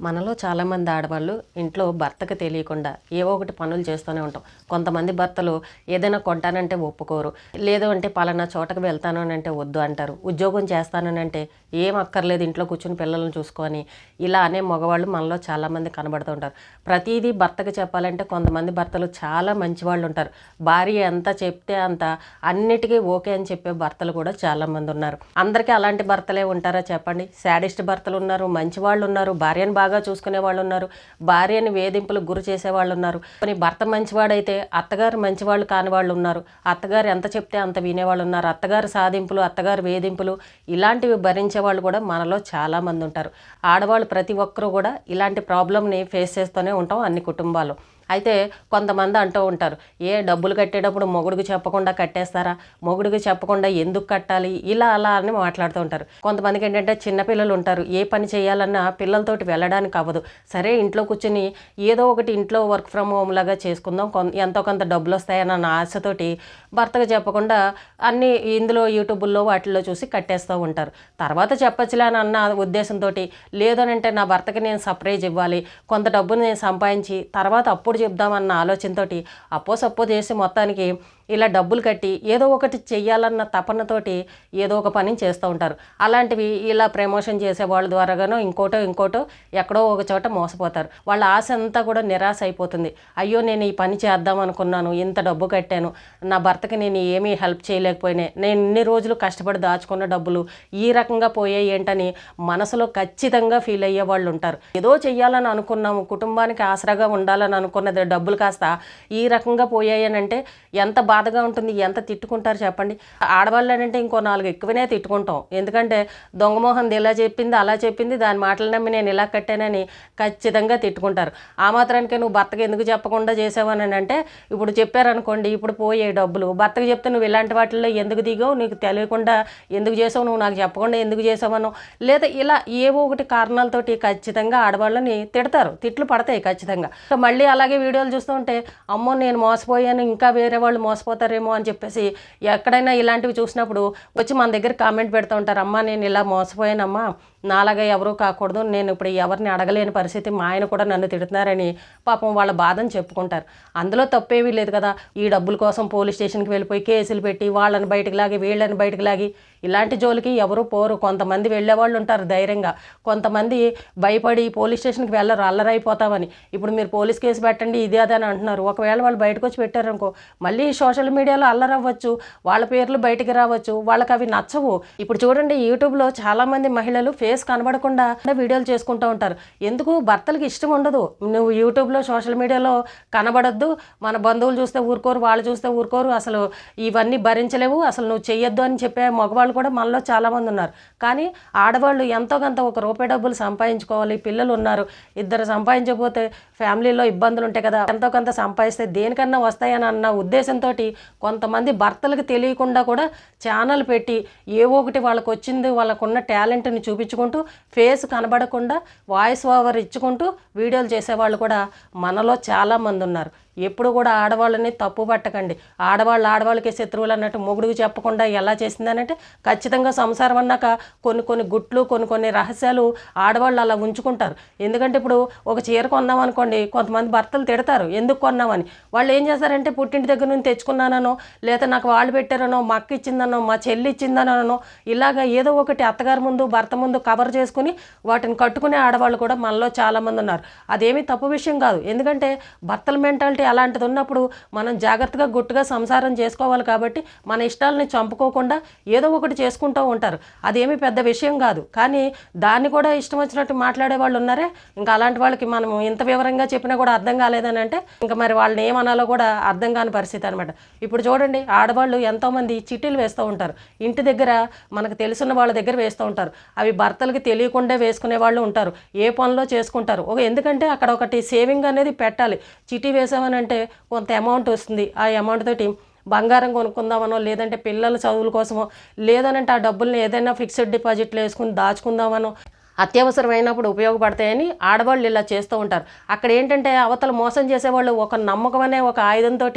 మనలో చాలామంది ఆడవాళ్ళు ఇంట్లో భర్తకు తెలియకుండా ఏవో ఒకటి పనులు చేస్తూనే ఉంటాం. కొంతమంది భర్తలు ఏదైనా కొంటానంటే ఒప్పుకోరు. లేదు అంటే పలానా చోటకు వెళ్తాను అని అంటే వద్దు అంటారు. ఉద్యోగం చేస్తానని అంటే ఏం అక్కర్లేదు ఇంట్లో కూర్చుని పిల్లలను చూసుకొని ఇలా అనే మగవాళ్ళు మనలో చాలామంది కనబడుతూ ఉంటారు. ప్రతిదీ భర్తకు చెప్పాలంటే కొంతమంది భర్తలు చాలా మంచివాళ్ళు ఉంటారు. భార్య ఎంత చెప్తే అంత అన్నిటికీ ఓకే అని చెప్పే భర్తలు కూడా చాలామంది ఉన్నారు. అందరికీ అలాంటి భర్తలే ఉంటారా చెప్పండి? శాడిస్ట్ భర్తలు ఉన్నారు మంచి వాళ్ళు ఉన్నారు భార్యను బాగా చూసుకునే వాళ్ళు ఉన్నారు. భార్యని వేధింపులకు గురి చేసే వాళ్ళు ఉన్నారు. కానీ భర్త మంచివాడైతే అత్తగారు మంచివాళ్ళు కాని వాళ్ళు ఉన్నారు. అత్తగారు ఎంత చెప్తే అంత వినేవాళ్ళు ఉన్నారు. అత్తగారు సాధింపులు అత్తగారు వేధింపులు ఇలాంటివి భరించే వాళ్ళు కూడా మనలో చాలామంది ఉంటారు. ఆడవాళ్ళు ప్రతి ఒక్కరూ కూడా ఇలాంటి ప్రాబ్లమ్ని ఫేస్ చేస్తూనే ఉంటాం అన్ని కుటుంబాలు. అయితే కొంతమంది అంటూ ఉంటారు ఏ డబ్బులు కట్టేటప్పుడు మొగుడికి చెప్పకుండా కట్టేస్తారా? మొగుడికి చెప్పకుండా ఎందుకు కట్టాలి? ఇలా అలా అని మాట్లాడుతూ ఉంటారు. కొంతమందికి ఏంటంటే చిన్నపిల్లలు ఉంటారు ఏ పని చేయాలన్నా పిల్లలతోటి వెళ్ళడానికి అవ్వదు. సరే ఇంట్లో కూర్చుని ఏదో ఒకటి ఇంట్లో వర్క్ ఫ్రమ్ హోమ్ లాగా చేసుకుందాం. కొంత ఎంతో కొంత డబ్బులు వస్తాయన్న ఆశతోటి భర్తకు చెప్పకుండా అన్ని ఇందులో యూట్యూబ్లో వాటిల్లో చూసి కట్టేస్తూ ఉంటారు. తర్వాత చెప్పచ్చులే అని అన్న ఉద్దేశంతో లేదనంటే నా భర్తకి నేను సర్ప్రైజ్ ఇవ్వాలి కొంత డబ్బును నేను సంపాదించి తర్వాత అప్పుడు చెప్దామన్న ఆలోచనతోటి అప్పో సప్పో చేసి మొత్తానికి ఇలా డబ్బులు కట్టి ఏదో ఒకటి చెయ్యాలన్న తపనతోటి ఏదో ఒక పని చేస్తూ ఉంటారు. అలాంటివి ఇలా ప్రమోషన్ చేసే వాళ్ళ ద్వారాగానో ఇంకోటో ఇంకోటో ఎక్కడో ఒక చోట మోసపోతారు. వాళ్ళ ఆశ అంతా కూడా నిరాశ అయిపోతుంది. అయ్యో నేను ఈ పని చేద్దాం అనుకున్నాను ఇంత డబ్బు కట్టాను నా భర్తకి నేను ఏమీ హెల్ప్ చేయలేకపోయినా నేను ఇన్ని రోజులు కష్టపడి దాచుకున్న డబ్బులు ఈ రకంగా పోయాయి ఏంటని మనసులో ఖచ్చితంగా ఫీల్ అయ్యే వాళ్ళు ఉంటారు. ఏదో చెయ్యాలని అనుకున్నాము కుటుంబానికి ఆసరాగా ఉండాలని అనుకున్నది డబ్బులు కాస్త ఈ రకంగా పోయాయి అని అంటే ఎంత బాధగా ఉంటుంది. ఎంత తిట్టుకుంటారు చెప్పండి. ఆడవాళ్ళు అంటే ఇంకో నాలుగు ఎక్కువనే తిట్టుకుంటాం. ఎందుకంటే దొంగమోహన్ ఇలా చెప్పింది అలా చెప్పింది దాని మాటలు నమ్మి నేను ఇలా కట్టానని ఖచ్చితంగా తిట్టుకుంటారు. ఆ మాత్రానికే నువ్వు భర్తకి ఎందుకు చెప్పకుండా చేసావని అంటే ఇప్పుడు చెప్పారనుకోండి ఇప్పుడు పోయే డబ్బులు. భర్తకు చెప్తే నువ్వు ఇలాంటి వాటిల్లో ఎందుకు దిగావు? నీకు తెలియకుండా ఎందుకు చేసావు? నువ్వు నాకు చెప్పకుండా ఎందుకు చేసావనో లేదా ఇలా ఏవో ఒకటి కారణాలతోటి ఖచ్చితంగా ఆడవాళ్ళని తిడతారు. తిట్లు పడతాయి ఖచ్చితంగా. మళ్ళీ అలాగే వీడియోలు చూస్తూ ఉంటే అమ్మో నేను మోసపోయాను ఇంకా వేరే వాళ్ళు మోసపోతారేమో అని చెప్పేసి ఎక్కడైనా ఇలాంటివి చూసినప్పుడు వచ్చి మన దగ్గర కామెంట్ పెడుతూ ఉంటారు అమ్మ నేను ఇలా మోసపోయానమ్మా నాలాగా ఎవరూ కాకూడదు. నేను ఇప్పుడు ఎవరిని అడగలేని పరిస్థితి మా ఆయన కూడా నన్ను తిడుతున్నారని పాపం వాళ్ళ బాధను చెప్పుకుంటారు. అందులో తప్పేమీ లేదు కదా. ఈ డబ్బుల కోసం పోలీస్ స్టేషన్కి వెళ్ళిపోయి కేసులు పెట్టి వాళ్ళని బయటకు లాగి వీళ్ళని బయటకు లాగి ఇలాంటి జోలికి ఎవరు పోరు. కొంతమంది వెళ్ళేవాళ్ళు ఉంటారు ధైర్యంగా. కొంతమంది భయపడి పోలీస్ స్టేషన్కి వెళ్ళరు అల్లరైపోతామని. ఇప్పుడు మీరు పోలీస్ కేసు పెట్టండి ఇది అది అని అంటున్నారు. ఒకవేళ వాళ్ళు బయటకు వచ్చి పెట్టారనుకో మళ్ళీ సోషల్ మీడియాలో అల్లరవ్వచ్చు. వాళ్ళ పేర్లు బయటికి రావచ్చు. వాళ్ళకి అవి నచ్చవు. ఇప్పుడు చూడండి యూట్యూబ్లో చాలామంది మహిళలు ఫేస్ కనబడకుండా వీడియోలు చేసుకుంటూ ఉంటారు. ఎందుకు? భర్తలకు ఇష్టం ఉండదు. నువ్వు యూట్యూబ్లో సోషల్ మీడియాలో కనబడద్దు. మన బంధువులు చూస్తే ఊరుకోరు వాళ్ళు చూస్తే ఊరుకోరు. అసలు ఇవన్నీ భరించలేవు. అసలు నువ్వు చెయ్యొద్దు అని చెప్పే మగవాళ్ళు కూడా మనలో చాలామంది ఉన్నారు. కానీ ఆడవాళ్ళు ఎంతో కొంత ఒక రూపాయి డబ్బులు సంపాదించుకోవాలి. పిల్లలు ఉన్నారు. ఇద్దరు సంపాదించకపోతే ఫ్యామిలీలో ఇబ్బందులు ఉంటాయి కదా. ఎంతో కొంత సంపాదిస్తే దేనికన్నా వస్తాయని అన్న ఉద్దేశంతో కొంతమంది భర్తలకు తెలియకుండా కూడా ఛానల్ పెట్టి ఏవో ఒకటి వాళ్ళకు వచ్చింది వాళ్ళకున్న టాలెంట్ని చూపించు చూపించుకుంటూ ఫేస్ కనబడకుండా వాయిస్ ఓవర్ ఇచ్చుకుంటూ వీడియోలు చేసేవాళ్ళు కూడా మనలో చాలామంది ఉన్నారు. ఎప్పుడు కూడా ఆడవాళ్ళని తప్పు పట్టకండి. ఆడవాళ్ళు ఆడవాళ్ళకి శత్రువులు అన్నట్టు మొగుడికి చెప్పకుండా ఎలా చేసిందనంటే ఖచ్చితంగా సంసారం అన్నాక కొన్ని కొన్ని గుట్లు కొన్ని కొన్ని రహస్యాలు ఆడవాళ్ళు అలా ఉంచుకుంటారు. ఎందుకంటే ఇప్పుడు ఒక చీర కొన్నాం అనుకోండి కొంతమంది భర్తలు తిడతారు ఎందుకు కొన్నామని వాళ్ళు ఏం చేస్తారంటే పుట్టింటి దగ్గర నుంచి తెచ్చుకున్నానో లేదా నాకు వాళ్ళు పెట్టారనో మా అక్క ఇచ్చిందనో మా చెల్లి ఇచ్చిందనో ఇలాగ ఏదో ఒకటి అత్తగారి ముందు భర్త ముందు కవర్ చేసుకుని వాటిని కట్టుకునే ఆడవాళ్ళు కూడా మనలో చాలామంది ఉన్నారు. అదేమీ తప్పు విషయం కాదు. ఎందుకంటే భర్తల మెంటాలిటీ అలాంటిది ఉన్నప్పుడు మనం జాగ్రత్తగా గుట్టుగా సంసారం చేసుకోవాలి కాబట్టి మన ఇష్టాలని చంపుకోకుండా ఏదో ఒకటి చేసుకుంటూ ఉంటారు. అదేమి పెద్ద విషయం కాదు. కానీ దాన్ని కూడా ఇష్టం వచ్చినట్టు మాట్లాడే వాళ్ళు ఉన్నారే ఇంకా అలాంటి వాళ్ళకి మనం ఇంత వివరంగా చెప్పినా కూడా అర్థం కాలేదని అంటే ఇంకా మరి వాళ్ళని ఏమనాలో కూడా అర్థం కాని పరిస్థితి అనమాట ఇప్పుడు చూడండి ఆడవాళ్ళు ఎంతోమంది చిట్టీలు వేస్తూ ఉంటారు. ఇంటి దగ్గర మనకు తెలుసున్న వాళ్ళ దగ్గర వేస్తూ ఉంటారు. అవి భర్తలకి తెలియకుండా వేసుకునే వాళ్ళు ఉంటారు. ఏ పనిలో చేసుకుంటారు. ఒక ఎందుకంటే అక్కడ ఒకటి సేవింగ్ అనేది పెట్టాలి. చిటీ వేసామని అంటే కొంత అమౌంట్ వస్తుంది. ఆ అమౌంట్ తోటి బంగారం కొనుక్కుందామనో లేదంటే పిల్లల చదువుల కోసమో లేదనంటే ఆ డబ్బుల్ని ఏదైనా ఫిక్స్డ్ డిపాజిట్లు వేసుకుని దాచుకుందామనో అత్యవసరమైనప్పుడు ఉపయోగపడతాయని ఆడవాళ్ళు ఇలా చేస్తూ ఉంటారు. అక్కడ ఏంటంటే అవతల మోసం చేసేవాళ్ళు ఒక నమ్మకం అనే ఒక ఆయుధంతో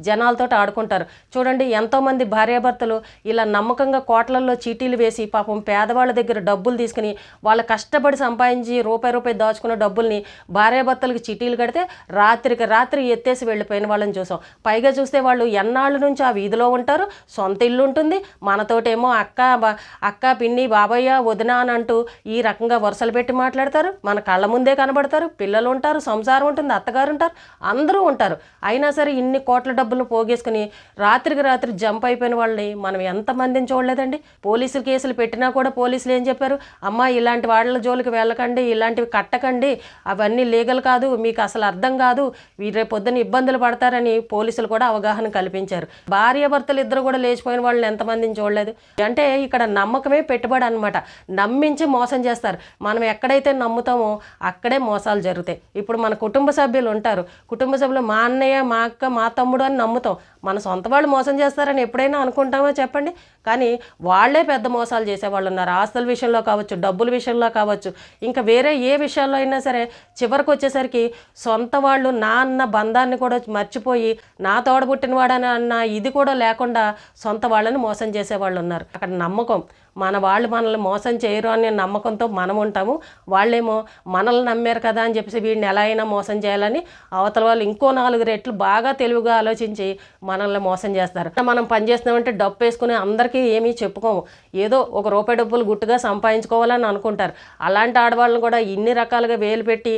జనాలతో ఆడుకుంటారు. చూడండి ఎంతోమంది భార్యాభర్తలు ఇలా నమ్మకంగా కోట్లల్లో చీటీలు వేసి పాపం పేదవాళ్ళ దగ్గర డబ్బులు తీసుకుని వాళ్ళు కష్టపడి సంపాదించి రూపాయి రూపాయి దాచుకున్న డబ్బుల్ని భార్యాభర్తలకు చీటీలు కడితే రాత్రికి రాత్రి ఎత్తేసి వెళ్ళిపోయిన వాళ్ళని చూసాం. పైగా చూస్తే వాళ్ళు ఎన్నాళ్ళ నుంచి ఆ వీధిలో ఉంటారు. సొంత ఇల్లు ఉంటుంది. మనతోటేమో అక్క బా- అక్క పిన్ని బాబయ్య వదిన అని అంటూ ఈ రకంగా వరుసలు పెట్టి మాట్లాడతారు. మన కళ్ళ ముందే కనబడతారు. పిల్లలు ఉంటారు సంసారం ఉంటుంది అత్తగారు ఉంటారు అందరూ ఉంటారు. అయినా సరే ఇన్ని కోట్ల డబ్బులు పోగేసుకుని రాత్రికి రాత్రి జంప్ అయిపోయిన వాళ్ళని మనం ఎంతమందిని చూడలేదండి? పోలీసులు కేసులు పెట్టినా కూడా పోలీసులు ఏం చెప్పారు? అమ్మ ఇలాంటి వాళ్ళ జోలికి వెళ్ళకండి ఇలాంటివి కట్టకండి. అవన్నీ లీగల్ కాదు మీకు అసలు అర్థం కాదు. వీరు రేపు పొద్దున ఇబ్బందులు పడతారని పోలీసులు కూడా అవగాహన కల్పించారు. భార్య భర్తలు ఇద్దరు కూడా లేచిపోయిన వాళ్ళని ఎంతమందిని చూడలేదు? అంటే ఇక్కడ నమ్మకమే పెట్టుబడి అనమాట నమ్మించి మోసం చేస్తారు. మనం ఎక్కడైతే నమ్ముతామో అక్కడే మోసాలు జరుగుతాయి. ఇప్పుడు మన కుటుంబ సభ్యులు ఉంటారు. కుటుంబ సభ్యులు మా అన్నయ్య మా అక్క మా తమ్ముడు అని నమ్ముతాం. మన సొంత వాళ్ళు మోసం చేస్తారని ఎప్పుడైనా అనుకుంటామో చెప్పండి? కానీ వాళ్ళే పెద్ద మోసాలు చేసేవాళ్ళు ఉన్నారు. ఆస్తుల విషయంలో కావచ్చు డబ్బుల విషయంలో కావచ్చు. ఇంకా వేరే ఏ విషయాల్లో అయినా సరే చివరికి వచ్చేసరికి సొంత వాళ్ళు నా అన్న బంధాన్ని కూడా మర్చిపోయి నా తోడబుట్టిన వాడని అన్న ఇది కూడా లేకుండా సొంత వాళ్ళని మోసం చేసేవాళ్ళు ఉన్నారు. అక్కడ నమ్మకం. మన వాళ్ళు మనల్ని మోసం చేయరు అనే నమ్మకంతో మనం ఉంటాము. వాళ్ళేమో మనల్ని నమ్మారు కదా అని చెప్పేసి వీడిని ఎలా అయినా మోసం చేయాలని అవతల వాళ్ళు ఇంకో నాలుగు రెట్లు బాగా తెలివిగా ఆలోచించి మనల్ని మోసం చేస్తారు. మనం పని చేస్తున్నామంటే డబ్బు వేసుకుని అందరికీ ఏమీ చెప్పుకోము. ఏదో ఒక రూపాయి డబ్బులు గుట్టుగా సంపాదించుకోవాలని అనుకుంటారు. అలాంటి ఆడవాళ్ళని కూడా ఇన్ని రకాలుగా వేలు పెట్టి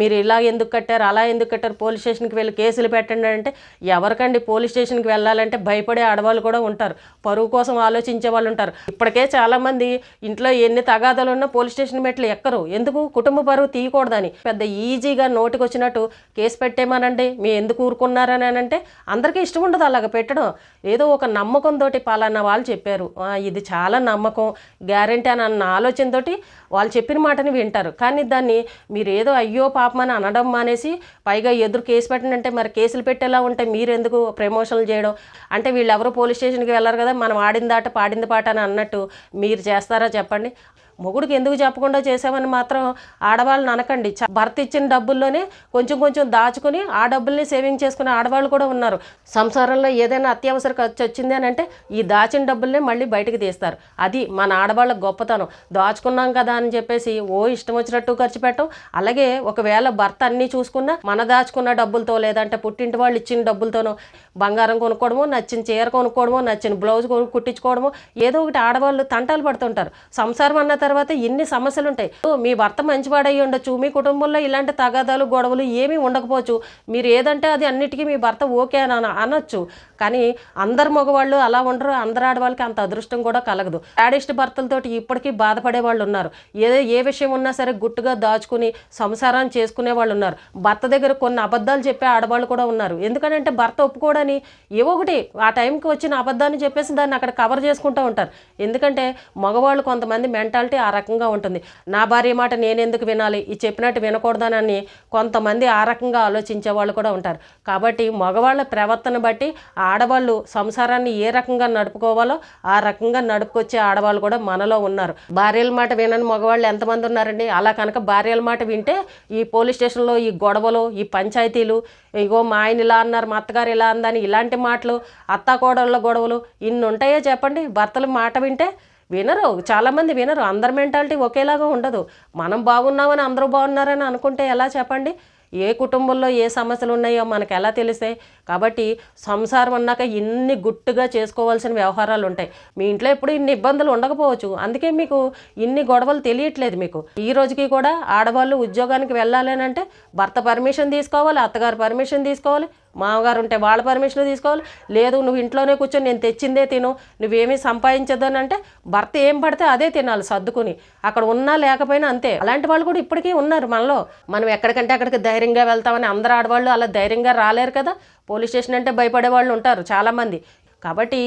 మీరు ఇలా ఎందుకు కట్టారు అలా ఎందుకు కట్టారు పోలీస్ స్టేషన్కి వెళ్ళి కేసులు పెట్టండి అంటే ఎవరికండి పోలీస్ స్టేషన్కి వెళ్ళాలంటే భయపడే ఆడవాళ్ళు కూడా ఉంటారు. పరువు కోసం ఆలోచించే వాళ్ళు ఉంటారు. ఇప్పటికే చాలామంది ఇంట్లో ఎన్ని తగాదాలు ఉన్నా పోలీస్ స్టేషన్ మెట్లు ఎక్కరు. ఎందుకు? కుటుంబ పరువు తీయకూడదని. పెద్ద ఈజీగా నోటికి వచ్చినట్టు కేసు పెట్టేమనండి? మీ ఎందుకు ఊరుకున్నారని అని అంటే అందరికీ ఇష్టం ఉండదు అలాగ పెట్టడం. ఏదో ఒక నమ్మకంతో పలానా వాళ్ళు చెప్పారు. ఇది చాలా నమ్మకం. గ్యారంటీ అని అన్న ఆలోచనతోటి వాళ్ళు చెప్పిన మాటని వింటారు. కానీ దాన్ని మీరు ఏదో అయ్యో పాపమని అనడం మానేసి పైగా ఎదురు కేసు పెట్టండి మరి కేసులు పెట్టేలా ఉంటే మీరు ఎందుకు ప్రమోషన్లు చేయడం? అంటే వీళ్ళు ఎవరు పోలీస్ స్టేషన్కి వెళ్ళారు కదా మనం ఆడిన దాట పాడింది పాట అని అన్నట్టు మీరు చేస్తారా చెప్పండి. మొగుడికి ఎందుకు చెప్పకుండా చేసామని మాత్రం ఆడవాళ్ళని అనకండి భర్త ఇచ్చిన డబ్బుల్లోనే కొంచెం కొంచెం దాచుకుని ఆ డబ్బుల్ని సేవింగ్ చేసుకునే ఆడవాళ్ళు కూడా ఉన్నారు. సంసారంలో ఏదైనా అత్యవసర ఖర్చు వచ్చింది అని అంటే ఈ దాచిన డబ్బుల్నే మళ్ళీ బయటకు తీస్తారు. అది మన ఆడవాళ్ళ గొప్పతనం. దాచుకున్నాం కదా అని చెప్పేసి ఓ ఇష్టం వచ్చినట్టు ఖర్చు పెట్టం. అలాగే ఒకవేళ భర్త అన్నీ చూసుకున్నా మన దాచుకున్న డబ్బులతో లేదంటే పుట్టింటి వాళ్ళు ఇచ్చిన డబ్బులతోనో బంగారం కొనుక్కోవడమో నచ్చిన చీర కొనుక్కోవడమో నచ్చిన బ్లౌజ్ కొను కుట్టించుకోవడమో ఏదో ఒకటి ఆడవాళ్ళు తంటాలు పడుతుంటారు. సంసారం అన్న తర్వాత ఎన్ని సమస్యలు ఉంటాయి ఓ, మీ భర్త మంచివాడై ఉండొచ్చు మీ కుటుంబంలో ఇలాంటి తగాదాలు గొడవలు ఏమీ ఉండకపోవచ్చు. మీరు ఏదంటే అది అన్నిటికీ మీ భర్త ఓకే అని అనొచ్చు. కానీ అందరు మగవాళ్ళు అలా ఉండరు అందరు ఆడవాళ్ళకి అంత అదృష్టం కూడా కలగదు. డాడిస్ట్ భర్తలతోటి ఇప్పటికీ బాధపడే వాళ్ళు ఉన్నారు. ఏ ఏ విషయం ఉన్నా సరే గుట్టుగా దాచుకుని సంసారాన్ని చేసుకునే వాళ్ళు ఉన్నారు. భర్త దగ్గర కొన్ని అబద్ధాలు చెప్పే ఆడవాళ్ళు కూడా ఉన్నారు. ఎందుకంటే భర్త ఒప్పుకోడని ఏవో ఒకటి ఆ టైంకి వచ్చిన అబద్ధాన్ని చెప్పేసి దాన్ని అక్కడ కవర్ చేసుకుంటూ ఉంటారు. ఎందుకంటే మగవాళ్ళు కొంతమంది మెంటాలిటీ ఆ రకంగా ఉంటుంది. నా భార్య మాట నేను ఎందుకు వినాలి? ఈ చెప్పినట్టు వినకూడదనని కొంతమంది ఆ రకంగా ఆలోచించే వాళ్ళు కూడా ఉంటారు. కాబట్టి మగవాళ్ళ ప్రవర్తన బట్టి ఆడవాళ్ళు సంసారాన్ని ఏ రకంగా నడుపుకోవాలో ఆ రకంగా నడుపుకొచ్చే ఆడవాళ్ళు కూడా మనలో ఉన్నారు. భార్యల మాట వినని మగవాళ్ళు ఎంతమంది ఉన్నారండి? అలా కనుక భార్యల మాట వింటే ఈ పోలీస్ స్టేషన్లో ఈ గొడవలు ఈ పంచాయతీలు ఇగో మా ఆయన ఇలా అన్నారు మా అత్తగారు ఇలా అందని ఇలాంటి మాటలు అత్తాకోడళ్ళ గొడవలు ఇన్ని ఉంటాయో చెప్పండి. భర్తల మాట వింటే వినరు. చాలామంది వినరు. అందరి మెంటాలిటీ ఒకేలాగా ఉండదు. మనం బాగున్నామని అందరూ బాగున్నారని అనుకుంటే ఎలా చెప్పండి? ఏ కుటుంబంలో ఏ సమస్యలు ఉన్నాయో మనకు ఎలా తెలిస్తాయి కాబట్టి సంసారం అన్నాక ఇన్ని గుట్టుగా చేసుకోవాల్సిన వ్యవహారాలు ఉంటాయి మీ ఇంట్లో ఎప్పుడు ఇన్ని ఇబ్బందులు ఉండకపోవచ్చు. అందుకే మీకు ఇన్ని గొడవలు తెలియట్లేదు మీకు. ఈ రోజుకి కూడా ఆడవాళ్ళు ఉద్యోగానికి వెళ్ళాలి అంటే భర్త పర్మిషన్ తీసుకోవాలి అత్తగారు పర్మిషన్ తీసుకోవాలి మామగారు ఉంటే వాళ్ళ పర్మిషన్ తీసుకోవాలి. లేదు నువ్వు ఇంట్లోనే కూర్చొని నేను తెచ్చిందే తిను. నువ్వేమీ సంపాదించదు అని అంటే భర్త ఏం పడితే అదే తినాలి సర్దుకుని. అక్కడ ఉన్నా లేకపోయినా అంతే. అలాంటి వాళ్ళు కూడా ఇప్పటికీ ఉన్నారు మనలో. మనం ఎక్కడికంటే అక్కడికి ధైర్యంగా వెళ్తామని అందరు ఆడవాళ్ళు అలా ధైర్యంగా రాలేరు కదా. పోలీస్ స్టేషన్ అంటే భయపడే వాళ్ళు ఉంటారు చాలామంది. కాబట్టి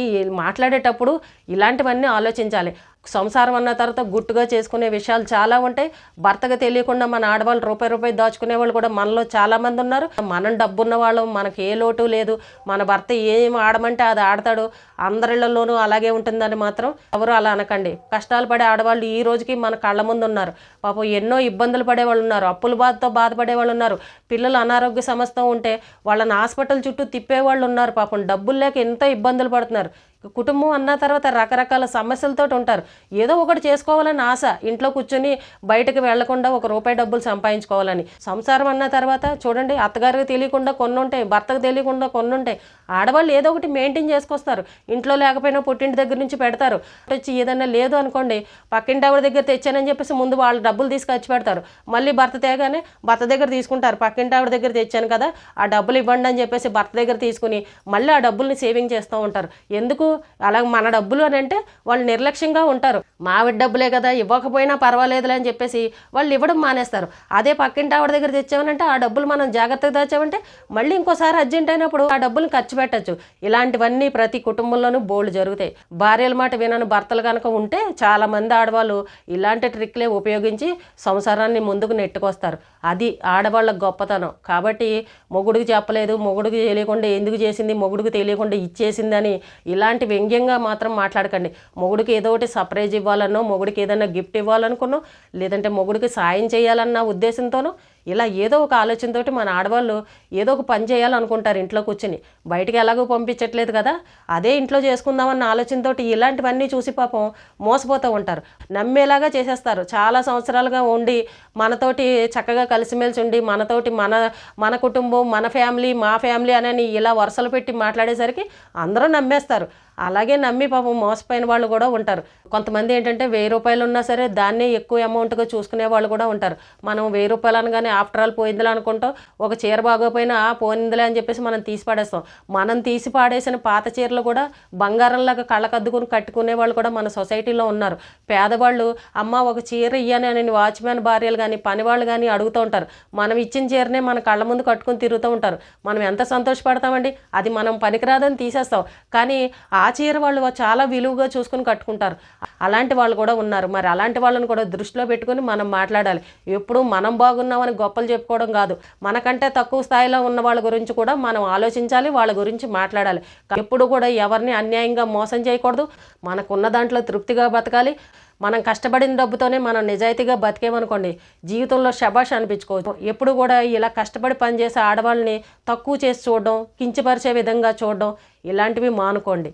మాట్లాడేటప్పుడు ఇలాంటివన్నీ ఆలోచించాలి. సంసారం అన్న తర్వాత గుట్టుగా చేసుకునే విషయాలు చాలా ఉంటాయి. భర్తకు తెలియకుండా మన ఆడవాళ్ళు రూపాయి రూపాయి దాచుకునే వాళ్ళు కూడా మనలో చాలామంది ఉన్నారు. మనం డబ్బున్న వాళ్ళం మనకి ఏ లోటు లేదు. మన భర్త ఏం ఆడమంటే అది ఆడతాడు. అందరిళ్ళలోనూ అలాగే ఉంటుందని మాత్రం ఎవరు అలా అనకండి. కష్టాలు పడే ఆడవాళ్ళు ఈ రోజుకి మన కళ్ళ ముందు ఉన్నారు. పాపం ఎన్నో ఇబ్బందులు పడే వాళ్ళు ఉన్నారు. అప్పుల బాధతో బాధపడే వాళ్ళు ఉన్నారు. పిల్లలు అనారోగ్య సమస్య ఉంటే వాళ్ళని హాస్పిటల్ చుట్టూ తిప్పే వాళ్ళు ఉన్నారు. పాపం డబ్బులు లేక ఎంతో ఇబ్బందులు పడుతున్నారు. కుటుంబం అన్న తర్వాత రకరకాల సమస్యలతో ఉంటారు. ఏదో ఒకటి చేసుకోవాలని ఆశ ఇంట్లో కూర్చొని బయటకు వెళ్ళకుండా ఒక రూపాయి డబ్బులు సంపాదించుకోవాలని. సంసారం అన్న తర్వాత చూడండి అత్తగారికి తెలియకుండా కొన్ని ఉంటాయి భర్తకు తెలియకుండా కొన్ని ఉంటాయి. ఆడవాళ్ళు ఏదో ఒకటి మెయింటైన్ చేసుకొస్తారు. ఇంట్లో లేకపోయినా పుట్టింటి దగ్గర నుంచి పెడతారు. వచ్చి ఏదైనా లేదు అనుకోండి పక్కింటి ఆవిడ దగ్గర తెచ్చానని చెప్పేసి ముందు వాళ్ళు డబ్బులు తీసుకొచ్చి పెడతారు. మళ్ళీ భర్త తేగానే భర్త దగ్గర తీసుకుంటారు. పక్కింటి ఆవిడ దగ్గర తెచ్చాను కదా ఆ డబ్బులు ఇవ్వండి అని చెప్పేసి భర్త దగ్గర తీసుకుని మళ్ళీ ఆ డబ్బుల్ని సేవింగ్ చేస్తూ ఉంటారు. ఎందుకు అలా మన డబ్బులు అని అంటే వాళ్ళు నిర్లక్ష్యంగా ఉంటారు. మావిడ డబ్బులే కదా ఇవ్వకపోయినా పర్వాలేదులే అని చెప్పేసి వాళ్ళు ఇవ్వడం మానేస్తారు. అదే పక్కింటి ఆవిడ దగ్గర తెచ్చామనంటే ఆ డబ్బులు మనం జాగ్రత్తగా దాచామంటే మళ్ళీ ఇంకోసారి అర్జెంట్ అయినప్పుడు ఆ డబ్బులు ఖర్చు పెట్టచ్చు. ఇలాంటివన్నీ ప్రతి కుటుంబంలోనూ బోల్డ్ జరుగుతాయి. భార్యల మాట వినని భర్తలు కనుక ఉంటే చాలా మంది ఆడవాళ్ళు ఇలాంటి ట్రిక్లే ఉపయోగించి సంసారాన్ని ముందుకు నెట్టుకొస్తారు. అది ఆడవాళ్ళ గొప్పతనం. కాబట్టి మొగుడికి చెప్పలేదు మొగుడికి తెలియకుండా ఎందుకు చేసింది మొగుడికి తెలియకుండా ఇచ్చేసిందని ఇలాంటి వ్యంగ్యంగా మాత్రం మాట్లాడకండి. మొగుడికి ఏదో ఒకటి సర్ప్రైజ్ ఇవ్వాలనో మొగుడికి ఏదైనా గిఫ్ట్ ఇవ్వాలనుకున్నో లేదంటే మొగుడికి సాయం చేయాలన్న ఉద్దేశంతోనో ఇలా ఏదో ఒక ఆలోచనతోటి మన ఆడవాళ్ళు ఏదో ఒక పని చేయాలనుకుంటారు ఇంట్లో కూర్చుని. బయటకు ఎలాగో పంపించట్లేదు కదా. అదే ఇంట్లో చేసుకుందామన్న ఆలోచనతోటి ఇలాంటివన్నీ చూసి పాపం మోసపోతూ ఉంటారు. నమ్మేలాగా చేసేస్తారు. చాలా సంవత్సరాలుగా ఉండి మనతోటి చక్కగా కలిసిమెలిసి ఉండి మనతోటి మన మన కుటుంబం మన ఫ్యామిలీ మా ఫ్యామిలీ అని ఇలా వరుసలు పెట్టి మాట్లాడేసరికి అందరూ నమ్మేస్తారు. అలాగే నమ్మి పాపం మోసపోయిన వాళ్ళు కూడా ఉంటారు. కొంతమంది ఏంటంటే వెయ్యి రూపాయలు ఉన్నా సరే దాన్నే ఎక్కువ అమౌంట్గా చూసుకునే వాళ్ళు కూడా ఉంటారు. మనం వెయ్యి రూపాయలు అనగానే ఆఫ్టర్ ఆల్ పోయిందిలా అనుకుంటాం ఒక చీర బాగోపోయినా పోయిందిలే అని చెప్పేసి మనం తీసి పాడేస్తాం. మనం తీసి పాడేసిన పాత చీరలు కూడా బంగారంలాగా కళ్ళకద్దుకుని కట్టుకునే వాళ్ళు కూడా మన సొసైటీలో ఉన్నారు. పేదవాళ్ళు అమ్మ ఒక చీర ఇయ్యని అని వాచ్మ్యాన్ భార్యలు కానీ పనివాళ్ళు కానీ అడుగుతూ ఉంటారు. మనం ఇచ్చిన చీరనే మన కళ్ళ ముందు కట్టుకుని తిరుగుతూ ఉంటారు. మనం ఎంత సంతోషపడతామండి? అది మనం పనికిరాదని తీసేస్తాం. కానీ ఆ చీర వాళ్ళు చాలా విలువగా చూసుకుని కట్టుకుంటారు. అలాంటి వాళ్ళు కూడా ఉన్నారు. మరి అలాంటి వాళ్ళని కూడా దృష్టిలో పెట్టుకొని మనం మాట్లాడాలి. ఎప్పుడు మనం బాగున్నామని గొప్పలు చెప్పుకోవడం కాదు. మనకంటే తక్కువ స్థాయిలో ఉన్న వాళ్ళ గురించి కూడా మనం ఆలోచించాలి వాళ్ళ గురించి మాట్లాడాలి. ఎప్పుడు కూడా ఎవరిని అన్యాయంగా మోసం చేయకూడదు. మనకున్న దాంట్లో తృప్తిగా బతకాలి. మనం కష్టపడిన డబ్బుతోనే మనం నిజాయితీగా బతికేమనుకోండి జీవితంలో శబాష్ అనిపించుకోవచ్చు. ఎప్పుడు కూడా ఇలా కష్టపడి పనిచేసే ఆడవాళ్ళని తక్కువ చేసి చూడడం కించపరిచే విధంగా చూడడం ఇలాంటివి మానుకోండి.